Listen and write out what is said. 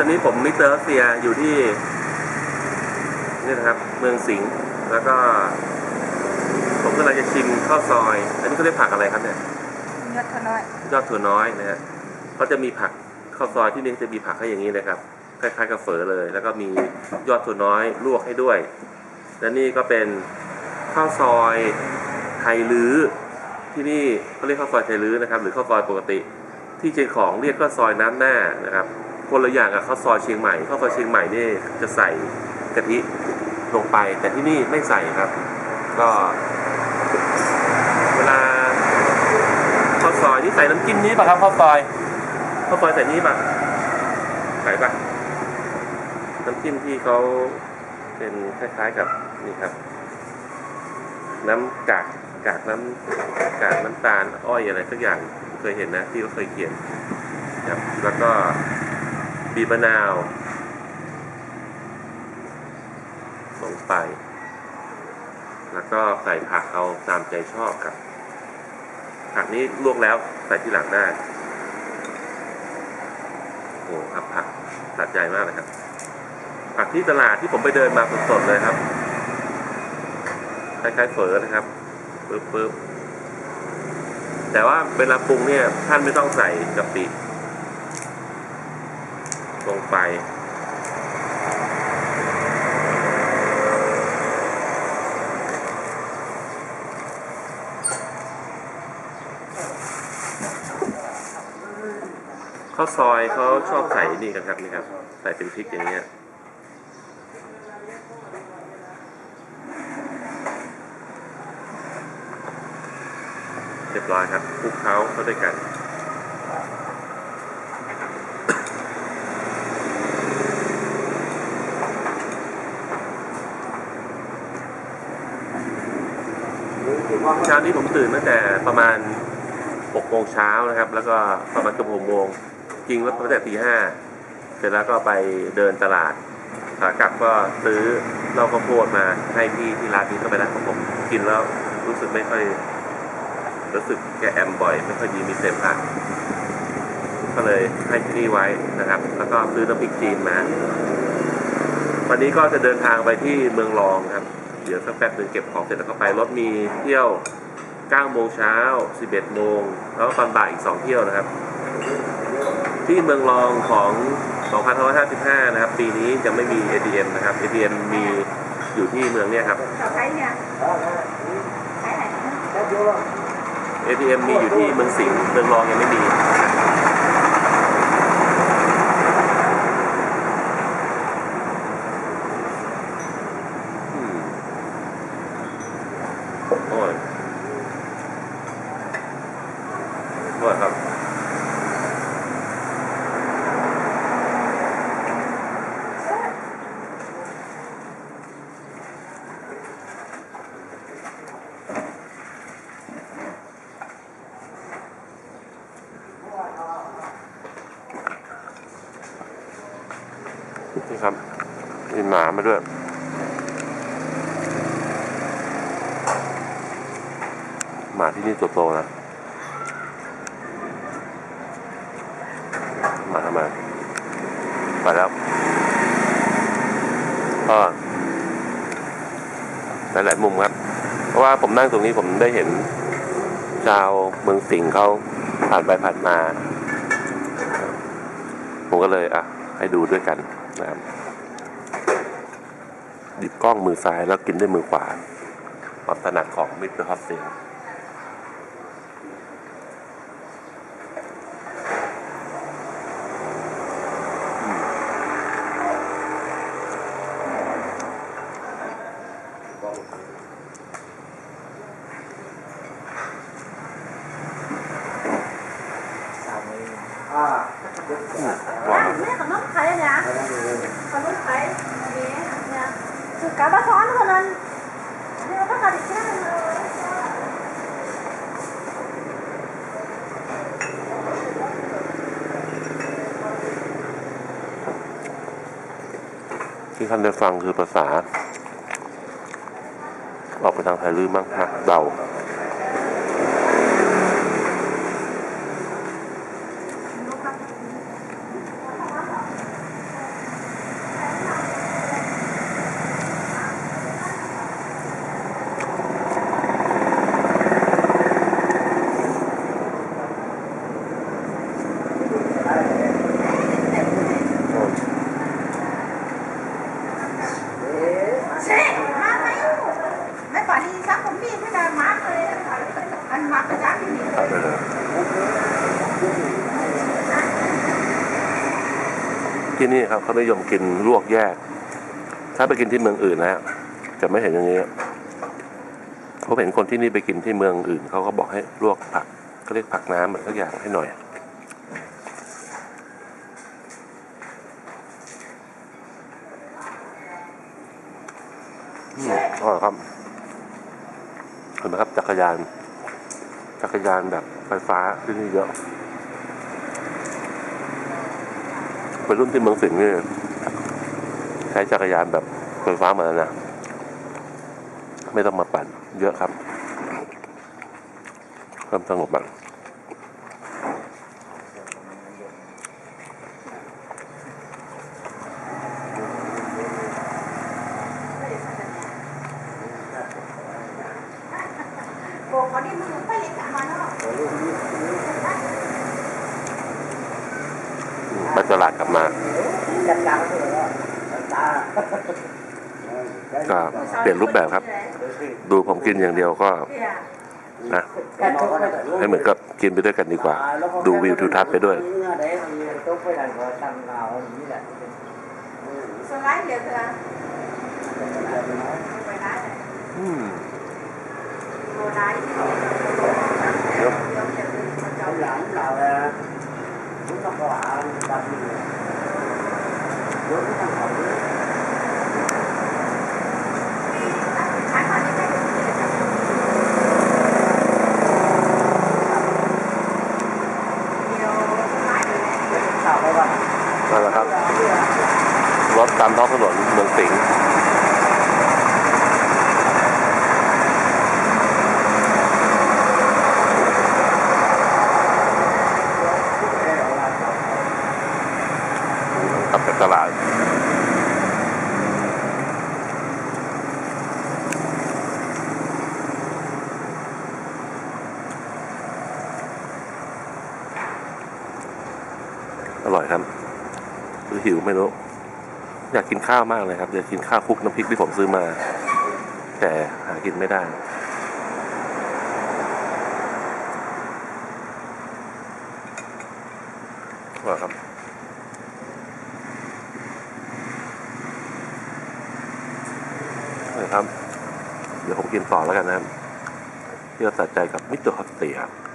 ตอนนี้ผมมิสเตอร์รัสเซียอยู่ที่นี่นะครับเมืองสิงห์แล้วก็ ผมกำลังจะชิมข้าวซอย อันนี้เขาเรียกผักอะไรครับเนี่ยยอดขน้อยยอดถั่วน้อยนะฮะเขาจะมีผักข้าวซอยที่นี่จะมีผักให้อย่างนี้เลยครับคล้ายๆกับเฝอเลย แล้วก็มียอดถั่วน้อยลวกให้ด้วย และนี่ก็เป็นข้าวซอยไทยลื้อที่นี่เขาเรียกข้าวซอยไทยลื้อนะครับ หรือข้าวซอยปกติ ที่เชียงของเรียกข้าวซอยน้ำหน้านะครับ คนละอย่างกับข้าวซอยเชียงใหม่ข้าวซอยเชียงใหม่นี่จะใส่กะทิลงไป แต่ที่นี่ไม่ใส่ครับ ก็เวลาข้าวซอยนี่ใส่น้ำจิ้มนี้ป่ะครับข้าวซอยข้าวซอยใส่นี้ป่ะใส่ป่ะน้ำจิ้มที่เขาเป็นคล้ายๆกับนี่ครับ น้ำกากกากน้ำกากน้ำตาลอ้อยอะไรสักอย่างเคยเห็นนะที่เขาเคยเขียนครับแล้วก็ บีบมะนาว ลงไป แล้วก็ใส่ผักเอาตามใจชอบครับ ผักนี้ลวกแล้วใส่ที่หลังได้โอ้ครับผักสะใจมากเลยครับ ผักที่ตลาดที่ผมไปเดินมาสดๆเลยครับคล้ายๆเฝอนะครับปึ๊บปึ๊บแต่ว่าเวลาปรุงเนี่ย ท่านไม่ต้องใส่กะปิ ไป ข้าวซอยเขาชอบใส่นี่กันครับนี่ครับ ใส่เป็นพริกอย่างเงี้ยเรียบร้อยครับคลุกเคล้าเข้าด้วยกัน เช้านี้ผมตื่นตั้งแต่ประมาณ6โมงเช้านะครับ แล้วก็ประมาณเกือบ6โมงจริงแล้วตั้งแต่ตีห้าเสร็จแล้วก็ไปเดินตลาดขากลับก็ซื้อเหล้าข้าวโพดมาให้พี่ที่ร้านนี้เข้าไปแล้วของผมกินแล้วรู้สึกไม่ค่อยรู้สึกแกแอมบ่อย ไม่ค่อยดีมีเสมหะก็เลยให้ที่นี่ไว้นะครับ แล้วก็ซื้อน้ำพริกจีนมา วันนี้ก็จะเดินทางไปที่เมืองรองครับ เดี๋ยวสักแป๊บหนึ่งเก็บของเสร็จแล้วก็ไปรถมีเที่ยว9โมงเช้า 11 โมง แล้วตอนบ่ายอีก 2 เที่ยวนะครับ ที่เมืองรองของ 2555 นะครับ ปีนี้จะไม่มี ATM นะครับ ATM มีอยู่ที่เมืองเนี้ยครับเขาใช้เนี่ยใช้ไหน ATM มีอยู่ที่เมืองสิงห์เมืองรองยังไม่มี อืมโอ้ยโอ้ยครับ นี่ครับมีหมามาด้วยหมาที่นี่ตัวโตนะมาทำไมไปแล้วก็หลายๆมุมครับ เพราะว่าผมนั่งตรงนี้ผมได้เห็นชาวเมืองสิงห์เขาผ่านไปผ่านมา ผมก็เลยอะ ให้ดูด้วยกัน นะครับหยิบกล้องมือซ้ายแล้วกินด้วยมือขวาความถนัดของมิสเตอร์ฮอสเซนหวาน เนี่ยขนมไข่เนี่ยขนมไข่นี่เนี่ย กาบะซ้อนคนนั้นเนี่ยถ้าการดิฉันเลยที่ท่านได้ฟังคือภาษา ออกไปทางไทยลือมั้งนะเดา ที่นี่ครับเขานิยมกินลวกแยก ถ้าไปกินที่เมืองอื่นนะฮะจะไม่เห็นอย่างนี้ผมเห็นคนที่นี่ไปกินที่เมืองอื่นเขาก็บอกให้ลวกผักเขาเรียกผักน้ำอะไรสักอย่างให้หน่อยอือร่อยครับเห็นไหมครับจักรยาน จักรยานแบบไฟฟ้าที่นี่เยอะ เป็นรุ่นที่เมืองสิงห์นี่ใช้จักรยานแบบไฟฟ้ามาแล้วนะไม่ต้องมาปั่น เยอะครับความสงบมันโบกเขาดิมือไปเลยกลับมาเนาะ ไปตลาดกลับมา ก็เปลี่ยนรูปแบบครับ ดูผมกินอย่างเดียวก็นะให้เหมือนกับกินไปด้วยกันดีกว่า ดูวิวทิวทัศน์ไปด้วยสไลด์เดียวเถอะไปได้เลยอืม โบได้ที่เราเดี๋ยวเดี๋ยวเดี๋ยวมันจะ ใช้ความนี้ได้ดีเลยค่ะเดี๋ยวสไลด์เลยนั่นแหละครับ รถตามท้องถนนเมืองสิงห์กลับจากตลาด อร่อยครับหรือหิวไม่รู้ อยากกินข้าวมากเลยครับอยากกินข้าวคลุกน้ำพริกที่ผมซื้อมา แต่หากินไม่ได้ว่าครับนี่ครับ เดี๋ยวผมกินต่อแล้วกันนะครับเพื่อตัดใจกับมิสเตอร์ฮอตเตียครับ